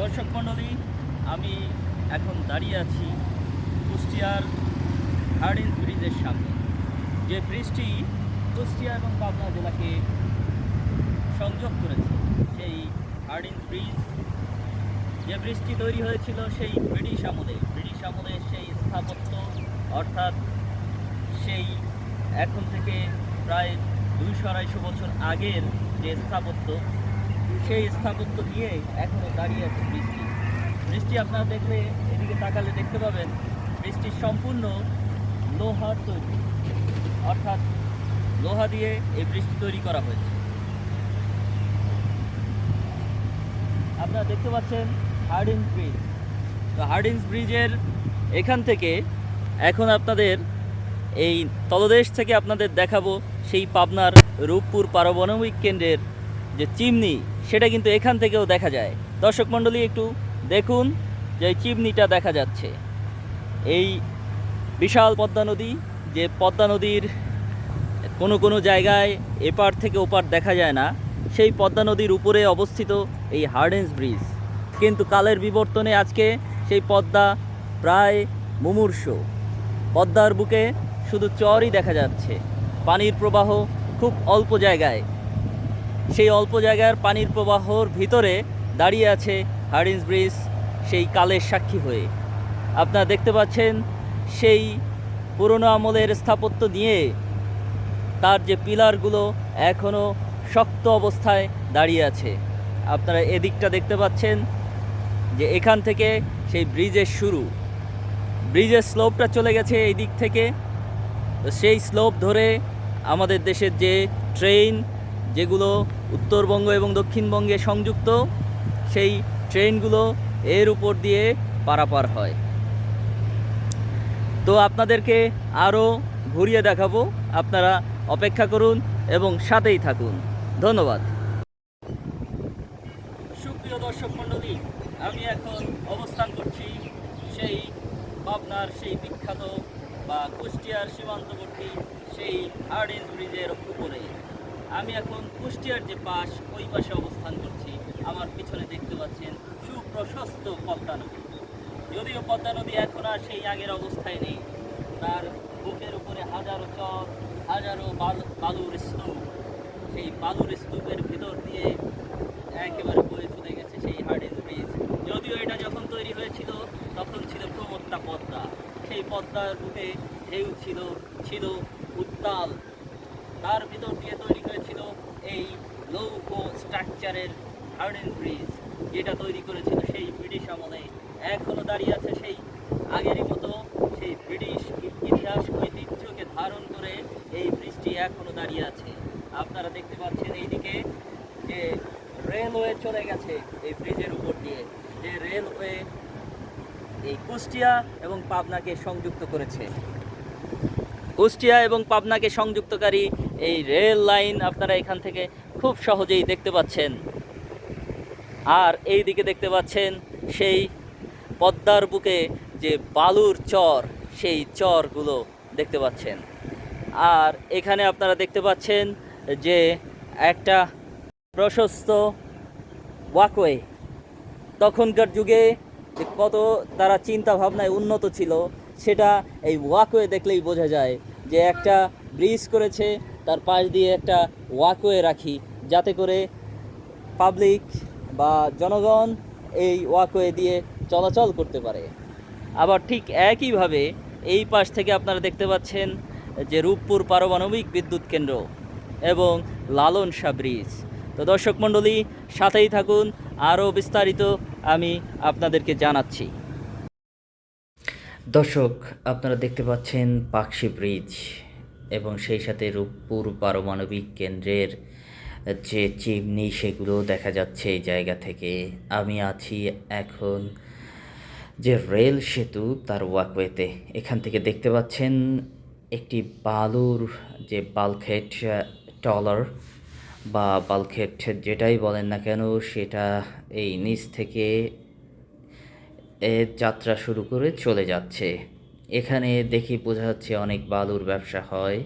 দর্শক মণ্ডলী, আমি এখন দাঁড়িয়ে আছি কুষ্টিয়ার হার্ডিন্স ব্রিজের সামনে। যে ব্রিজটি কুষ্টিয়া এবং পাবনা জেলাকে সংযোগ করেছে, সেই হার্ডিন্স ব্রিজ। যে ব্রিজটি তৈরি হয়েছিল সেই ব্রিটিশ আমলে, ব্রিটিশ আমলের সেই স্থাপত্য, অর্থাৎ সেই এখন থেকে প্রায় দুইশো আড়াইশো বছর আগের যে স্থাপত্য সেই স্থাপত্য নিয়ে এখনও দাঁড়িয়ে আছে বৃষ্টি। বৃষ্টি আপনারা দেখলে এদিকে তাকালে দেখতে পাবেন, বৃষ্টি সম্পূর্ণ লোহার তৈরি। অর্থাৎ লোহা দিয়ে এই বৃষ্টি তৈরি করা হয়েছে। আপনারা দেখতে পাচ্ছেন হার্ডিন্স ব্রিজ। তো হার্ডিন্স ব্রিজের এখান থেকে এখন আপনাদের এই তলদেশ থেকে আপনাদের দেখাবো সেই পাবনার রূপপুর পারমাণবিক কেন্দ্রের যে চিমনি সেটা কিন্তু এখান থেকেও দেখা যায়। দর্শক মণ্ডলী, একটু দেখুন যে চিমনিটা দেখা যাচ্ছে। এই বিশাল পদ্মা নদী, যে পদ্মা নদীর কোনো কোনো জায়গায় এপার থেকে ওপার দেখা যায় না, সেই পদ্মা নদীর উপরে অবস্থিত এই হার্ডেন্স ব্রিজ। কিন্তু কালের বিবর্তনে আজকে সেই পদ্মা প্রায় মুমূর্ষ। পদ্মার বুকে শুধু চরই দেখা যাচ্ছে। পানির প্রবাহ খুব অল্প জায়গায়। সেই অল্প জায়গার পানির প্রবাহর ভিতরে দাঁড়িয়ে আছে হার্ডিন্স ব্রিজ, সেই কালের সাক্ষী হয়ে। আপনারা দেখতে পাচ্ছেন, সেই পুরনো আমলের স্থাপত্য নিয়ে তার যে পিলারগুলো এখনও শক্ত অবস্থায় দাঁড়িয়ে আছে। আপনারা এদিকটা দেখতে পাচ্ছেন যে এখান থেকে সেই ব্রিজের শুরু। ব্রিজের স্লোপটা চলে গেছে এই দিক থেকে। সেই স্লোপ ধরে আমাদের দেশের যে ট্রেন যেগুলো উত্তরবঙ্গ এবং দক্ষিণবঙ্গে সংযুক্ত, সেই ট্রেনগুলো এর উপর দিয়ে পারাপার হয়। তো আপনাদেরকে আরও ঘুরিয়ে দেখাবো। আপনারা অপেক্ষা করুন এবং সাথেই থাকুন। ধন্যবাদ। সুপ্রিয় দর্শক মণ্ডলী, আমি এখন অবস্থান করছি সেই পাবনার সেই বিখ্যাত বা কুষ্টিয়ার সীমান্তবর্তী সেই হার্ডিন্স ব্রিজের উপরে। আমি এখন কুষ্টিয়ার যে পাশ, ওই পাশে অবস্থান করছি। আমার পিছনে দেখতে পাচ্ছেন সুপ্রশস্ত পদ্মা নদী। যদিও পদ্মা নদী এখন আর সেই আগের অবস্থায় নেই। তার বুকের উপরে হাজারো চর, হাজারো বালু বালুর স্তূপ। সেই বালুর স্তূপের ভিতর দিয়ে একেবারে বয়ে চলে গেছে সেই হার্ডিন্স ব্রিজ যদিও এটা যখন তৈরি হয়েছিল, তখন ছিল প্রমত্তা পদ্মা। সেই পদ্মার বুকে ঢেউ ছিল ছিল উত্তাল। তার ভিতর দিয়ে তৈরি হয়েছিল এই লৌহ স্ট্রাকচারের হার্ডেন ব্রিজ, যেটা তৈরি করেছিল সেই ব্রিটিশ আমলে। এখনও দাঁড়িয়ে আছে সেই আগেরই মতো সেই ব্রিটিশ ইতিহাস ঐতিহ্যকে ধারণ করে এই ব্রিজটি এখনও দাঁড়িয়ে আছে। আপনারা দেখতে পাচ্ছেন এইদিকে যে রেলওয়ে চলে গেছে এই ব্রিজের উপর দিয়ে। যে রেলওয়ে এই কুষ্টিয়া এবং পাবনাকে সংযুক্ত করেছে। কুষ্টিয়া এবং পাবনাকে সংযুক্তকারী এই রেল লাইন আপনারা এখান থেকে খুব সহজেই দেখতে পাচ্ছেন। আর এই দিকে দেখতে পাচ্ছেন সেই পদ্মার বুকে যে বালুর চর, সেই চরগুলো দেখতে পাচ্ছেন। আর এখানে আপনারা দেখতে পাচ্ছেন যে একটা প্রশস্ত ওয়াকওয়ে তখনকার যুগে কত তারা চিন্তা ভাবনায় উন্নত ছিল, সেটা এই ওয়াকওয়ে দেখলেই বোঝা যায় যে একটা ব্রিজ করেছে, তার পাশ দিয়ে একটা ওয়াকওয়ে রাখি, যাতে করে পাবলিক বা জনগণ এই ওয়াকওয়ে দিয়ে চলাচল করতে পারে। আবার ঠিক একইভাবে এই পাশ থেকে আপনারা দেখতে পাচ্ছেন যে রূপপুর পারমাণবিক বিদ্যুৎ কেন্দ্র এবং লালন শাহ ব্রিজ। তো দর্শক মণ্ডলী, সাথেই থাকুন, আরও বিস্তারিত আমি আপনাদেরকে জানাচ্ছি। দর্শক, আপনারা দেখতে পাচ্ছেন পাকশি ব্রিজ এবং সেই সাথে রূপপুর পারমাণবিক কেন্দ্রের যে চিমনি, সেগুলো দেখা যাচ্ছে এই জায়গা থেকে। আমি আছি এখন যে রেল সেতু, তার ওয়াকওয়েতে এখান থেকে দেখতে পাচ্ছেন একটি বালুর যে বালখেট টলার বা বালখেট যেটাই বলেন না কেন, সেটা এই নিচ থেকে এ যাত্রা শুরু করে চলে যাচ্ছে। এখানে দেখি বোঝা যাচ্ছে অনেক বালুর ব্যবসা হয়।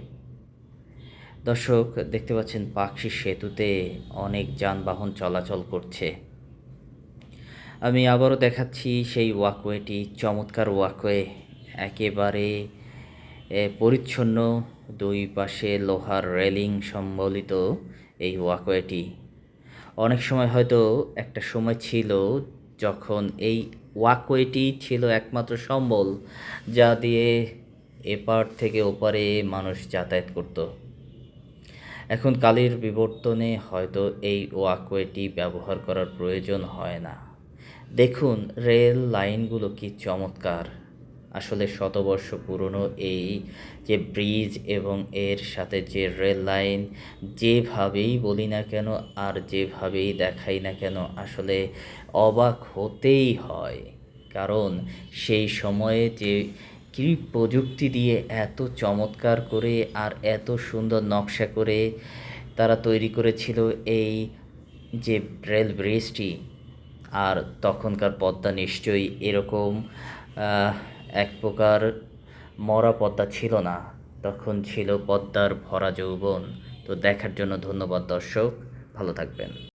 দর্শক, দেখতে পাচ্ছেন পাকশি সেতুতে অনেক যানবাহন চলাচল করছে। আমি আবারও দেখাচ্ছি সেই ওয়াকওয়েটি, চমৎকার ওয়াকওয়ে। একেবারে পরিচ্ছন্ন। দুই পাশে লোহার রেলিং সম্বলিত এই ওয়াকওয়েটি। অনেক সময় হয়তো একটা সময় ছিল যখন এই ওয়াকওয়েটি ছিল একমাত্র সম্বল যা দিয়ে এপার থেকে ওপারে মানুষ যাতায়াত করত। এখন কালের বিবর্তনে হয়তো এই ওয়াকওয়েটি ব্যবহার করার প্রয়োজন হয় না। দেখুন, রেল লাইনগুলো কি চমৎকার। আসলে শতবর্ষ পুরনো এই যে ব্রিজ এবং এর সাথে যে রেল লাইন, যেভাবেই বলি না কেন আর যেভাবেই দেখাই না কেন আসলে অবাক হতেই হয়। কারণ সেই সময়ে যে কী প্রযুক্তি দিয়ে এত চমৎকার করে আর এত সুন্দর নকশা করে তারা তৈরি করেছিল এই যে রেল ব্রিজটি, আর তখনকার পদ্মা নিশ্চয়ই এরকম এক প্রকার মরা পদ্মা ছিল না। তখন ছিল পদ্মার ভরা যৌবন। তো দেখার জন্য ধন্যবাদ দর্শক। ভালো থাকবেন।